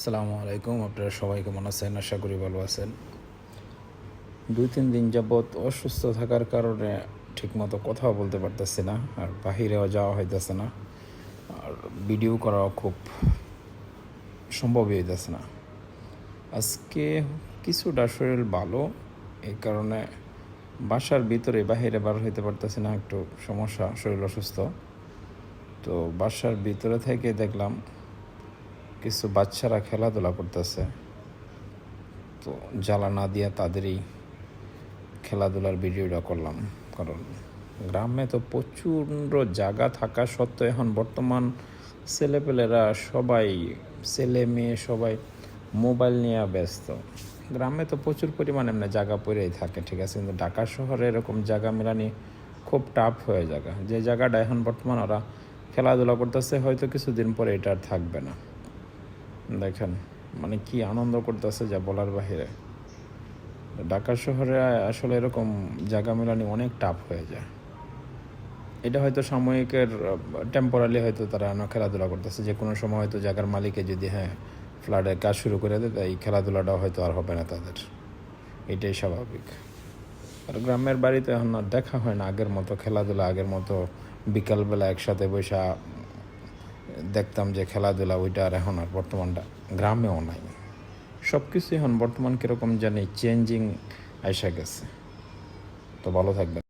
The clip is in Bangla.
আসসালামু আলাইকুম, আপনারা সবাই কেমন আছেন? আশা করি ভালো আছেন। দুই তিন দিন যাবৎ অসুস্থ থাকার কারণে ঠিকমতো কথাও বলতে পারতেছি না, আর বাহিরেও যাওয়া হইতেছে না, আর ভিডিও করাও খুব সম্ভবই হইতেছে না। আজকে কিছুটা শরীর ভালো, এই কারণে বাসার ভিতরে বাহিরে বার হইতে পারতেছি না, একটু সমস্যা, শরীর অসুস্থ। তো বাসার ভিতরে থেকে দেখলাম কিছু বাচ্চারা খেলাধুলা করতেছে। তো জ্বালা না দিয়ে তাদেরই খেলাধুলার ভিডিওটা করলাম। কারণ গ্রামে তো প্রচণ্ড জায়গা থাকা সত্ত্বেও এখন বর্তমান ছেলেপেলেরা সবাই, ছেলে মেয়ে সবাই মোবাইল নিয়ে ব্যস্ত। গ্রামে তো প্রচুর পরিমাণে এমনি জায়গা পড়েই থাকে, ঠিক আছে? কিন্তু ঢাকা শহরে এরকম জায়গা মেলানি খুব টাফ হয়ে জায়গা যে জায়গাটা এখন বর্তমান ওরা খেলাধুলা করতেছে, হয়তো কিছুদিন পরে এটা আর থাকবে না। দেখেন মানে কি আনন্দ করতেছে যা বলার বাহিরে। ঢাকা শহরে আসলে এরকম জায়গা মেলানি অনেক টাফ হয়ে যায়। এটা হয়তো সাময়িকের টেম্পোরালি হয়তো তারা না খেলাধুলা করতেছে। যে কোনো সময় হয়তো জায়গার মালিকে যদি হ্যাঁ ফ্লাডের কাজ শুরু করে দেয়, এই খেলাধুলাটাও হয়তো আর হবে না তাদের। এটাই স্বাভাবিক। আর গ্রামের বাড়িতে এখন আর দেখা হয় না। আগের মতো খেলাধুলা, আগের মতো বিকালবেলা একসাথে বৈশা দেখতাম যে খেলাধুলা ওইটা আর এখন আর বর্তমানটা গ্রামেও নাই। সব কিছু এখন বর্তমান কীরকম জানি চেঞ্জিং আইসা গেছে। তো ভালো থাকবেন।